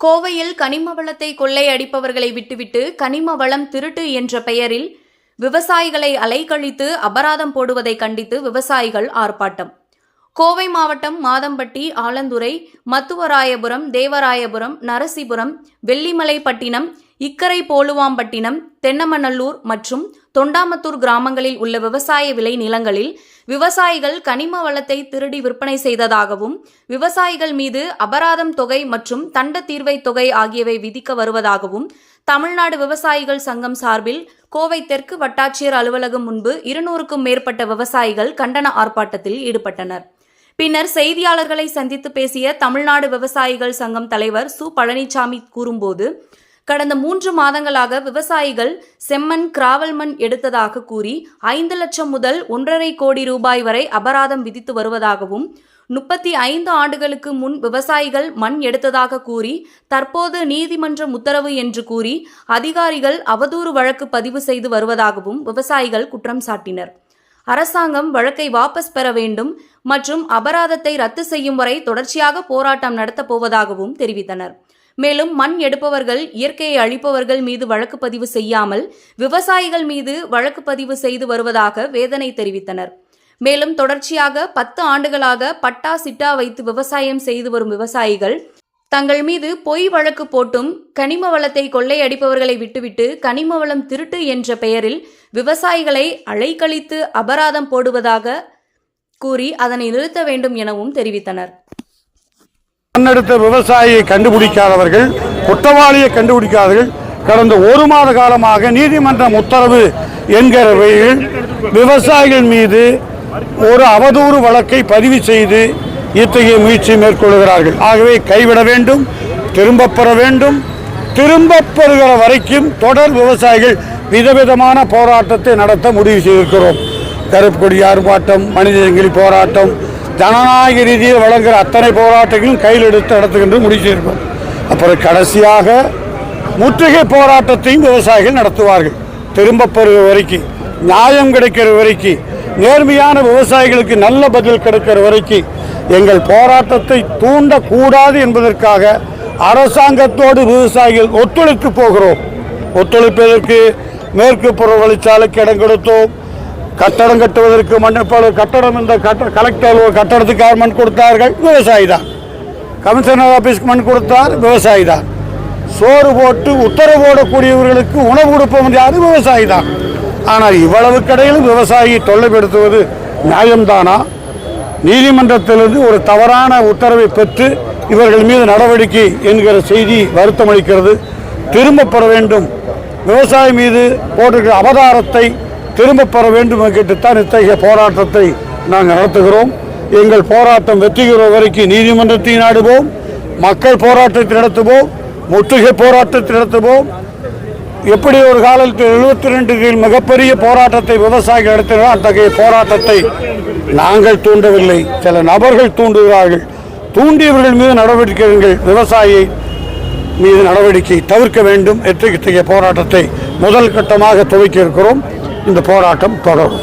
கோவையில் கனிம வளத்தை கொள்ளையடிப்பவர்களை விட்டுவிட்டு கனிம வளம் திருட்டு என்ற பெயரில் விவசாயிகளை அலைக்கழித்து அபராதம் போடுவதை கண்டித்து விவசாயிகள் ஆர்ப்பாட்டம். கோவை மாவட்டம் மாதம்பட்டி ஆலந்துறை மத்துவராயபுரம் தேவராயபுரம் நரசிபுரம் வெள்ளிமலைப்பட்டினம் இக்கரை போலுவாம்பட்டினம் தென்னமநல்லூர் மற்றும் தொண்டாமத்தூர் கிராமங்களில் உள்ள விவசாய விளை நிலங்களில் விவசாயிகள் கனிம வளத்தை திருடி விற்பனை செய்ததாகவும் விவசாயிகள் மீது அபராதம் தொகை மற்றும் தண்ட தீர்வை தொகை ஆகியவை விதிக்க வருவதாகவும் தமிழ்நாடு விவசாயிகள் சங்கம் சார்பில் கோவை தெற்கு வட்டாட்சியர் அலுவலகம் முன்பு இருநூறுக்கும் மேற்பட்ட விவசாயிகள் கண்டன ஆர்ப்பாட்டத்தில் ஈடுபட்டனர். பின்னர் செய்தியாளர்களை சந்தித்து பேசிய தமிழ்நாடு விவசாயிகள் சங்கம் தலைவர் சு. பழனிசாமி கூறும்போது கடந்த மூன்று மாதங்களாக விவசாயிகள் செம்மண் கிராவல் மண் எடுத்ததாக கூறி ஐந்து லட்சம் முதல் ஒன்றரை கோடி ரூபாய் வரை அபராதம் விதித்து வருவதாகவும் முப்பத்தி ஐந்து ஆண்டுகளுக்கு முன் விவசாயிகள் மண் எடுத்ததாக கூறி தற்போது நீதிமன்றம் உத்தரவு என்று கூறி அதிகாரிகள் அவதூறு வழக்கு பதிவு செய்து வருவதாகவும் விவசாயிகள் குற்றம் சாட்டினர். அரசாங்கம் வழக்கை வாபஸ் பெற வேண்டும் மற்றும் அபராதத்தை ரத்து செய்யும் வரை தொடர்ச்சியாக போராட்டம் நடத்தப் போவதாகவும் தெரிவித்தனர். மேலும் மண் எடுப்பவர்கள் இயற்கையை அழிப்பவர்கள் மீது வழக்கு பதிவு செய்யாமல் விவசாயிகள் மீது வழக்கு பதிவு செய்து வருவதாக வேதனை தெரிவித்தனர். மேலும் தொடர்ச்சியாக பத்து ஆண்டுகளாக பட்டா சிட்டா வைத்து விவசாயம் செய்து வரும் விவசாயிகள் தங்கள் மீது பொய் வழக்கு போட்டும் கனிம வளத்தை கொள்ளையடிப்பவர்களை விட்டுவிட்டு கனிம வளம் திருட்டு என்ற பெயரில் விவசாயிகளை அலைக்கழித்து அபராதம் போடுவதாக கூறி அதனை நிறுத்த வேண்டும் எனவும் தெரிவித்தனர். மண்ணெடுத்த விவசாயியை கண்டுபிடிக்காதவர்கள் குற்றவாளியை கண்டுபிடிக்காதவர்கள் கடந்த ஒரு மாத காலமாக நீதிமன்றம் உத்தரவு என்கிற வகையில் விவசாயிகள் மீது ஒரு அவதூறு வழக்கை பதிவு செய்து இத்தகைய முயற்சி மேற்கொள்கிறார்கள். ஆகவே கைவிட வேண்டும் திரும்பப் பெற வேண்டும். திரும்பப் பெறுகிற வரைக்கும் தொடர் விவசாயிகள் விதவிதமான போராட்டத்தை நடத்த முடிவு செய்திருக்கிறோம். கருப்புக்கொடி ஆர்ப்பாட்டம் மனித போராட்டம் ஜனநாயக ரீதியில் வழங்குகிற அத்தனை போராட்டங்களும் கையில் எடுத்து நடத்துகின்ற முடிவு அப்புறம் கடைசியாக முற்றுகை போராட்டத்தையும் விவசாயிகள் நடத்துவார்கள். திரும்ப பெறுகிற வரைக்கும் நியாயம் கிடைக்கிற வரைக்கும் நேர்மையான விவசாயிகளுக்கு நல்ல பதில் கிடைக்கிற வரைக்கும் எங்கள் போராட்டத்தை தூண்டக்கூடாது என்பதற்காக அரசாங்கத்தோடு விவசாயிகள் ஒத்துழைத்து போகிறோம். ஒத்துழைப்பதற்கு மேற்கு புற வழிச்சாலைக்கு இடம் கொடுத்தோம். கட்டடம் கட்டுவதற்கு மண்ணப்பாடு கட்டடம் இந்த கட்ட கலெக்டர் அலுவலக கட்டடத்துக்கு யார் மண் கொடுத்தார்கள். விவசாயி தான் கமிஷனர் ஆஃபீஸ்க்கு மண் கொடுத்தார் விவசாயி தான் சோறு போட்டு உத்தரவு போடக்கூடியவர்களுக்கு உணவு கொடுப்பவன் யாரு? விவசாயி தான் ஆனால் இவ்வளவு கடையில் விவசாயி தொல்லைப்படுத்துவது நியாயம்தானா? நீதிமன்றத்திலிருந்து ஒரு தவறான உத்தரவை பெற்று இவர்கள் மீது நடவடிக்கை என்கிற செய்தி வருத்தமளிக்கிறது. திரும்ப பெற வேண்டும். விவசாயி மீது போட்டிருக்கிற அவதாரத்தை திரும்ப பெற வேண்டும் கேட்டுத்தான் இத்தகைய போராட்டத்தை நாங்கள் நடத்துகிறோம். எங்கள் போராட்டம் வெற்றிகிற வரைக்கும் நீதிமன்றத்தை நாடுவோம் மக்கள் போராட்டத்தை நடத்துவோம் முற்றுகை போராட்டத்தை நடத்துவோம். எப்படி ஒரு காலத்தில் எழுபத்தி ரெண்டு கீழ் மிகப்பெரிய போராட்டத்தை விவசாயிகள் நடத்தினோ அத்தகைய போராட்டத்தை நாங்கள் தூண்டவில்லை. சில நபர்கள் தூண்டுகிறார்கள். தூண்டியவர்கள் மீது நடவடிக்கை எடுங்கள். விவசாயியை மீது நடவடிக்கை தவிர்க்க வேண்டும். எத்தகைய போராட்டத்தை முதல் கட்டமாக துவக்கி இருக்கிறோம் இந்த போராட்டம் தொடரும்.